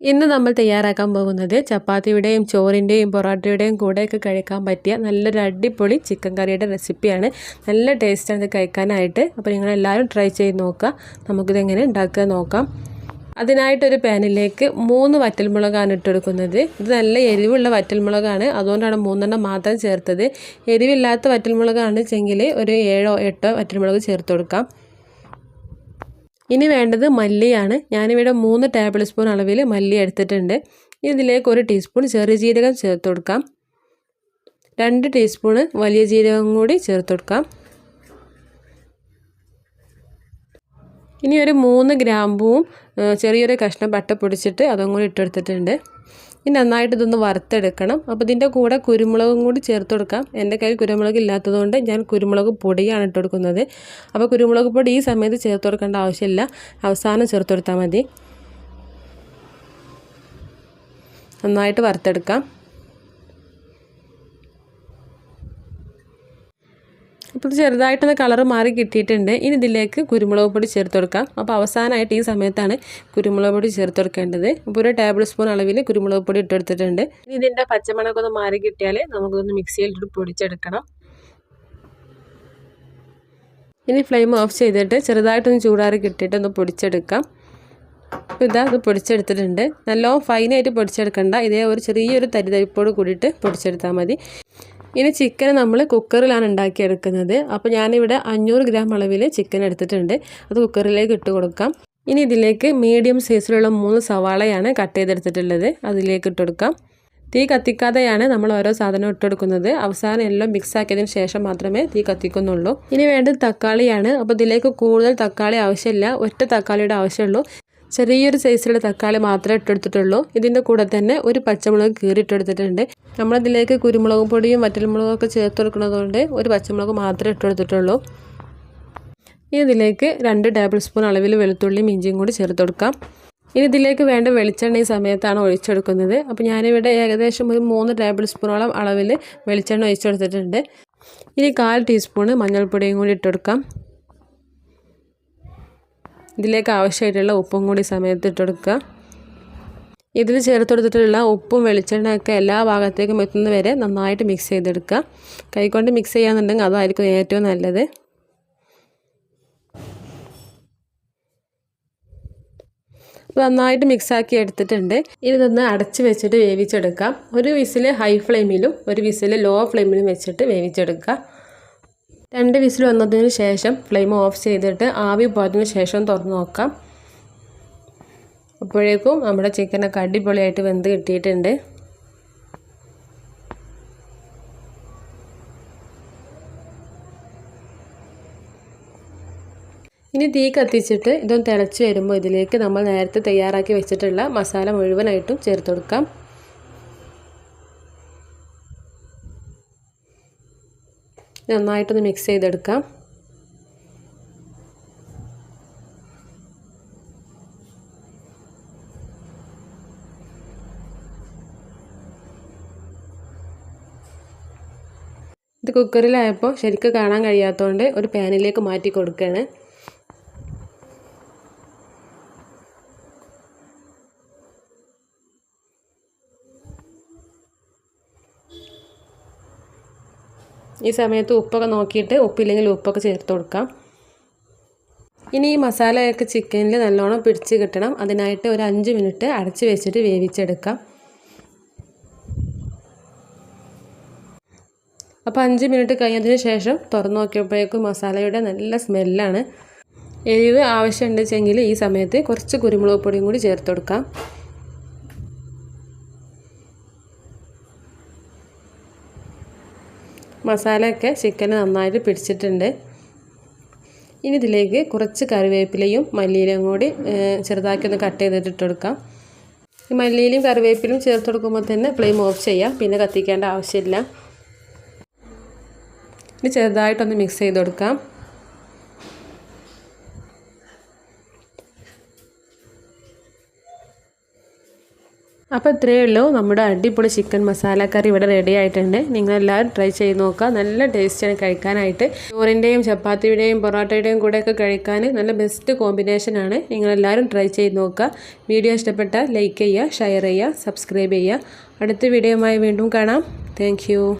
ഇന്ന് നമ്മൾ തയ്യാറാക്കാൻ പോകുന്നത് ചപ്പാത്തിയുടെയും ചോറിന്റെയും പൊറോട്ടയുടെയും കൂടെയൊക്കെ കഴിക്കാൻ പറ്റിയ നല്ലൊരു അടിപൊളി ചിക്കൻ കറിയുടെ റെസിപ്പിയാണ്. നല്ല ടേസ്റ്റാണ് ഇത് കഴിക്കാനായിട്ട്. അപ്പോൾ നിങ്ങളെല്ലാവരും ട്രൈ ചെയ്ത് നോക്കുക. നമുക്കിതെങ്ങനെ ഉണ്ടാക്കുക നോക്കാം. അതിനായിട്ടൊരു പാനിലേക്ക് മൂന്ന് വറ്റൽമുളകാണ് ഇട്ടെടുക്കുന്നത്. ഇത് നല്ല എരിവുള്ള വറ്റൽമുളകാണ്. അതുകൊണ്ടാണ് മൂന്നെണ്ണം മാത്രം ചേർത്തത്. എരിവില്ലാത്ത വറ്റൽമുളകാണ് വെച്ചെങ്കിൽ ഒരു ഏഴോ എട്ടോ വറ്റൽമുളക് ചേർത്ത് കൊടുക്കാം. ഇനി വേണ്ടത് മല്ലിയാണ്. ഞാനിവിടെ മൂന്ന് ടേബിൾ സ്പൂൺ അളവിൽ മല്ലി എടുത്തിട്ടുണ്ട്. ഇതിലേക്ക് ഒരു ടീസ്പൂൺ ചെറിയ ജീരകം ചേർത്ത് കൊടുക്കാം. രണ്ട് ടീസ്പൂണ് വലിയ ജീരകം കൂടി ചേർത്ത് കൊടുക്കാം. ഇനി ഒരു മൂന്ന് ഗ്രാമ്പൂവും ചെറിയൊരു കഷ്ണം പട്ട പൊടിച്ചിട്ട് അതും കൂടി ഇട്ടെടുത്തിട്ടുണ്ട് ഇനി നന്നായിട്ട് ഇതൊന്ന് വറുത്തെടുക്കണം. അപ്പോൾ ഇതിന്റെ കൂടെ കുരുമുളകും കൂടി ചേർത്ത് കൊടുക്കാം. എന്റെ കയ്യിൽ കുരുമുളക് ഇല്ലാത്തതുകൊണ്ട് ഞാൻ കുരുമുളക് പൊടിയാണ് ഇട്ട് കൊടുക്കുന്നത്. അപ്പോൾ കുരുമുളക് പൊടി ഈ സമയത്ത് ചേർത്ത് കൊടുക്കേണ്ട ആവശ്യമില്ല. അവസാനം ചേർത്ത് കൊടുത്താൽ മതി. നന്നായിട്ട് വറുത്തെടുക്കാം. അപ്പോൾ ചെറുതായിട്ടൊന്ന് കളർ മാറി കിട്ടിയിട്ടുണ്ട്. ഇനി ഇതിലേക്ക് കുരുമുളക് പൊടി ചേർത്ത് കൊടുക്കാം. അപ്പോൾ അവസാനമായിട്ട് ഈ സമയത്താണ് കുരുമുളക് പൊടി ചേർത്ത് കൊടുക്കേണ്ടത്. അപ്പോൾ ഒരു ടേബിൾ സ്പൂൺ അളവിൽ കുരുമുളക് പൊടി ഇട്ടെടുത്തിട്ടുണ്ട് ഇനി ഇതിന്റെ പച്ചമുളക് ഒന്ന് മാറി കിട്ടിയാൽ നമുക്കൊന്ന് മിക്സിയിലിട്ട് പൊടിച്ചെടുക്കണം. ഇനി ഫ്ലെയിം ഓഫ് ചെയ്തിട്ട് ചെറുതായിട്ടൊന്ന് ചൂടാറി കിട്ടിയിട്ട് ഒന്ന് പൊടിച്ചെടുക്കാം. അപ്പോൾ ഇതാ ഇത് പൊടിച്ചെടുത്തിട്ടുണ്ട്. നല്ലോണം ഫൈനായിട്ട് പൊടിച്ചെടുക്കണ്ട. ഇതേ ഒരു ചെറിയൊരു തരി തരിതരിപ്പോട് കൂടിയിട്ട് പൊടിച്ചെടുത്താൽ മതി. ഇനി ചിക്കൻ നമ്മൾ കുക്കറിലാണ് ഉണ്ടാക്കിയെടുക്കുന്നത്. അപ്പോൾ ഞാനിവിടെ അഞ്ഞൂറ് ഗ്രാം അളവിൽ ചിക്കൻ എടുത്തിട്ടുണ്ട്. അത് കുക്കറിലേക്ക് ഇട്ട് കൊടുക്കാം. ഇനി ഇതിലേക്ക് മീഡിയം സൈസിലുള്ള മൂന്ന് സവാളയാണ് കട്ട് ചെയ്തെടുത്തിട്ടുള്ളത്. അതിലേക്ക് ഇട്ട് കൊടുക്കാം. തീ കത്തിക്കാതെയാണ് നമ്മൾ ഓരോ സാധനം ഇട്ടെടുക്കുന്നത് അവസാനം എല്ലാം മിക്സ് ആക്കിയതിന് ശേഷം മാത്രമേ തീ കത്തിക്കുന്നുള്ളൂ. ഇനി വേണ്ടത് തക്കാളിയാണ്. അപ്പോൾ ഇതിലേക്ക് കൂടുതൽ തക്കാളി ആവശ്യമില്ല. ഒറ്റ തക്കാളിയുടെ ആവശ്യമുള്ളൂ. ചെറിയൊരു സൈസിലുള്ള തക്കാളി മാത്രമേ ഇട്ടെടുത്തിട്ടുള്ളൂ. ഇതിന്റെ കൂടെ തന്നെ ഒരു പച്ചമുളക് കീറിയിട്ടെടുത്തിട്ടുണ്ട് നമ്മളതിലേക്ക് കുരുമുളക് പൊടിയും വറ്റൽമുളകും ഒക്കെ ചേർത്ത് കൊടുക്കുന്നതുകൊണ്ട് ഒരു പച്ചമുളക് മാത്രമേ ഇട്ടെടുത്തിട്ടുള്ളൂ. ഇനി ഇതിലേക്ക് രണ്ട് ടേബിൾ സ്പൂൺ അളവിൽ വെളുത്തുള്ളിയും ഇഞ്ചിയും കൂടി ചേർത്ത് കൊടുക്കാം. ഇനി ഇതിലേക്ക് വേണ്ട വെളിച്ചെണ്ണ ഈ സമയത്താണ് ഒഴിച്ചെടുക്കുന്നത്. അപ്പോൾ ഞാനിവിടെ ഏകദേശം ഒരു മൂന്ന് ടേബിൾ സ്പൂണോളം അളവിൽ വെളിച്ചെണ്ണ ഒഴിച്ചെടുത്തിട്ടുണ്ട്. ഇനി കാൽ ടീസ്പൂണ് മഞ്ഞൾപ്പൊടിയും കൂടി ഇട്ടെടുക്കാം ഇതിലേക്ക് ആവശ്യമായിട്ടുള്ള ഉപ്പും കൂടി സമയത്ത് ഇട്ടെടുക്കുക. ഇതിൽ ചേർത്ത് ഉപ്പും വെളിച്ചെണ്ണയൊക്കെ എല്ലാ ഭാഗത്തേക്കും എത്തുന്നത് വരെ നന്നായിട്ട് മിക്സ് ചെയ്തെടുക്കുക. കൈകൊണ്ട് മിക്സ് ചെയ്യാന്നുണ്ടെങ്കിൽ അതായിരിക്കും ഏറ്റവും നല്ലത്. നന്നായിട്ട് മിക്സാക്കി എടുത്തിട്ടുണ്ട്. ഇനി നിന്ന് അടച്ച് വെച്ചിട്ട് വേവിച്ചെടുക്കാം ഒരു വിസിൽ ഹൈ ഫ്ലെയിമിലും ഒരു വിസിൽ ലോ ഫ്ലെയിമിലും വെച്ചിട്ട് വേവിച്ചെടുക്കുക. രണ്ട് വിസിൽ വന്നതിന് ശേഷം ഫ്ലെയിം ഓഫ് ചെയ്തിട്ട് ആവി പോയതിന് ശേഷം തുറന്ന് നോക്കാം. അപ്പോഴേക്കും നമ്മുടെ ചിക്കനൊക്കെ അടിപൊളിയായിട്ട് വെന്ത് കിട്ടിയിട്ടുണ്ട്. ഇനി തീ കത്തിച്ചിട്ട് ഇതൊന്ന് തിളച്ച് വരുമ്പോൾ ഇതിലേക്ക് നമ്മൾ നേരത്തെ തയ്യാറാക്കി വെച്ചിട്ടുള്ള മസാല മുഴുവനായിട്ടും ചേർത്ത് കൊടുക്കാം. നന്നായിട്ടൊന്ന് മിക്സ് ചെയ്തെടുക്കാം. ഇത് കുക്കറിലായപ്പോൾ ശരിക്കും കാണാൻ കഴിയാത്തതുകൊണ്ട് ഒരു പാനിലേക്ക് മാറ്റി കൊടുക്കുകയാണ് ഈ സമയത്ത് ഉപ്പൊക്കെ നോക്കിയിട്ട് ഉപ്പില്ലെങ്കിൽ ഉപ്പൊക്കെ ചേർത്ത് കൊടുക്കാം. ഇനി ഈ മസാലയൊക്കെ ചിക്കനിൽ നല്ലോണം പിടിച്ച് കിട്ടണം. അതിനായിട്ട് ഒരു അഞ്ച് മിനിറ്റ് അടച്ച് വെച്ചിട്ട് വേവിച്ചെടുക്കാം. അപ്പോൾ അഞ്ച് മിനിറ്റ് കഴിഞ്ഞതിന് ശേഷം തുറന്നു നോക്കിയപ്പോഴേക്കും മസാലയുടെ നല്ല സ്മെല്ലാണ്. എരിവ് ആവശ്യമുണ്ടെങ്കിൽ ഈ സമയത്ത് കുറച്ച് കുരുമുളക് പൊടിയും കൂടി ചേർത്ത് കൊടുക്കാം. മസാലയൊക്കെ ചിക്കന് നന്നായിട്ട് പിടിച്ചിട്ടുണ്ട്. ഇനി ഇതിലേക്ക് കുറച്ച് കറിവേപ്പിലയും മല്ലിയിലയും കൂടി ചെറുതാക്കി ഒന്ന് കട്ട് ചെയ്തിട്ട് ഇട്ട് കൊടുക്കാം. ഈ മല്ലിയിലയും കറിവേപ്പിലും ചേർത്ത് കൊടുക്കുമ്പോൾ തന്നെ ഫ്ലെയിം ഓഫ് ചെയ്യാം പിന്നെ കത്തിക്കേണ്ട ആവശ്യമില്ല. ഇനി ചെറുതായിട്ടൊന്ന് മിക്സ് ചെയ്ത് കൊടുക്കാം. അപ്പോൾ ഇത്രയേ ഉള്ളൂ. നമ്മുടെ അടിപൊളി ചിക്കൻ മസാല കറി ഇവിടെ റെഡി ആയിട്ടുണ്ട്. നിങ്ങളെല്ലാവരും ട്രൈ ചെയ്ത് നോക്കുക. നല്ല ടേസ്റ്റാണ് കഴിക്കാനായിട്ട്. ചോറിന്റെയും ചപ്പാത്തിയുടെയും പൊറോട്ടയുടെയും കൂടെയൊക്കെ കഴിക്കാൻ നല്ല ബെസ്റ്റ് കോമ്പിനേഷനാണ് നിങ്ങളെല്ലാവരും ട്രൈ ചെയ്ത് നോക്കുക. വീഡിയോ ഇഷ്ടപ്പെട്ടാൽ ലൈക്ക് ചെയ്യുക ഷെയർ ചെയ്യുക സബ്സ്ക്രൈബ് ചെയ്യുക. അടുത്ത വീഡിയോയുമായി വീണ്ടും കാണാം. താങ്ക്